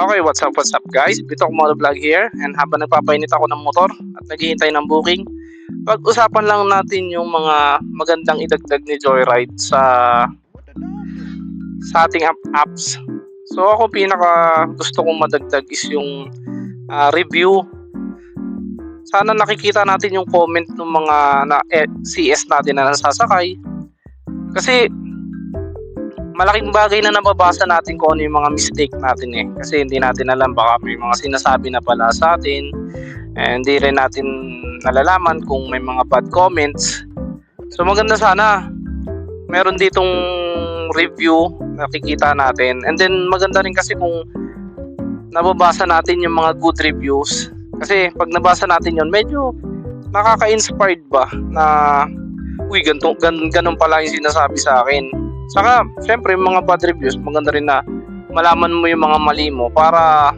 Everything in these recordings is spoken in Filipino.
Okay, what's up, what's up guys? Bitok Moto Vlog here and habang nagpapainit ako ng motor at naghihintay ng booking, pag-usapan lang natin yung mga magandang idagdag ni Joyride sa sa ating app apps. So ako pinaka gusto kong madagdag is yung ah, review. Sana nakikita natin yung comment ng mga na, eh, CS natin na nasasakay. Kasi malaking bagay na nababasa natin kung ano yung mga mistake natin eh. Kasi hindi natin alam baka may mga sinasabi na pala sa atin. And hindi rin natin nalalaman kung may mga bad comments. So maganda sana meron ditong review nakikita natin. And then maganda rin kasi kung nababasa natin yung mga good reviews. Kasi pag nabasa natin yon medyo nakaka-inspired ba na uy, ganito, gan, ganun pala yung sinasabi sa akin. Saka, syempre, yung mga bad reviews, maganda rin na malaman mo yung mga mali mo para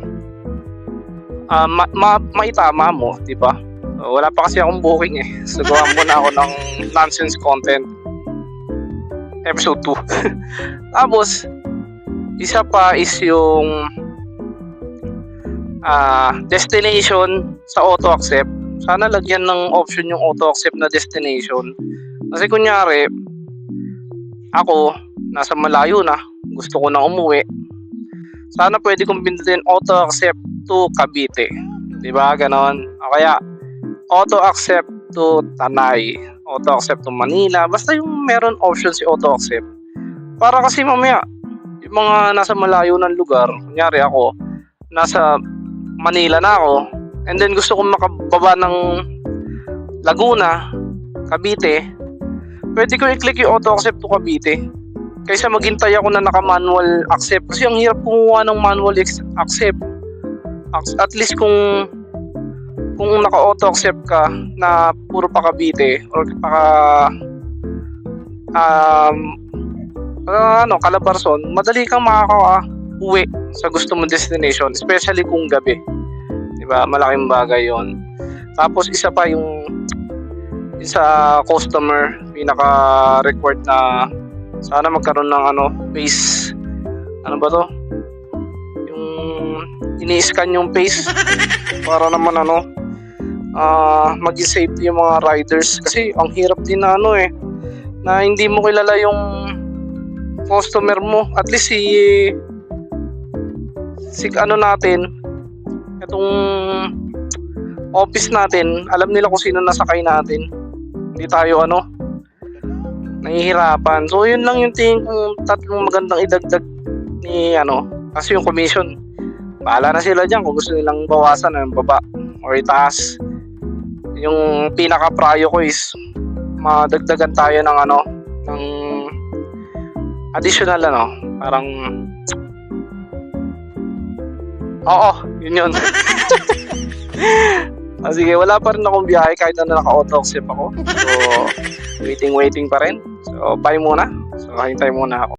ah, ma, ma, maitama mo, di ba? Uh, wala pa kasi akong booking eh. So, gawa muna ako ng nonsense content. Episode 2. Tapos, isa pa is yung ah, destination sa auto accept. Sana lagyan ng option yung auto accept na destination. Kasi kunyari, ako, nasa malayo na, gusto ko na umuwi. Sana pwede kong pindutin auto accept to Cavite. 'Di ba? Ganon. O kaya auto accept to Tanay, auto accept to Manila. Basta yung meron option si auto accept. Para kasi mamaya yung mga nasa malayo ng lugar, kunyari ako, nasa Manila na ako, and then gusto kong makababa ng Laguna, Cavite, pwede ko i-click yung auto accept to Cavite. Kaysa maghintay ako na naka-manual accept. Kasi ang hirap kumuha ng manual accept. Ac- At least kung kung naka-auto accept ka na puro pa Cavite or paka um, ah, ano, Calabarzon, madali kang makaka-uwi sa gusto mong destination, especially kung gabi. 'Di ba? Malaking bagay 'yon. Tapos isa pa yung sa customer pinaka required na sana magkaroon ng ano face ano ba to? Yung ini-scan yung face para naman ano ah maging safety yung mga riders. Kasi ang hirap din na ano eh na hindi mo kilala yung customer mo. At least si si ano natin itong office natin alam nila kung sino nasakay natin. Hindi tayo ano nahihirapan so yun lang yung tingin kong tatlong magandang idagdag ni ano kasi yung commission bahala na sila dyan kung gusto nilang bawasan ng baba or itaas yung pinaka prayo ko is madagdagan tayo ng ano ng additional ano parang oo yun yun Ah, sige, wala pa rin akong biyahe kahit na naka-auto accept ako. So, waiting, waiting pa rin. So, bye muna. So, hintay muna ako.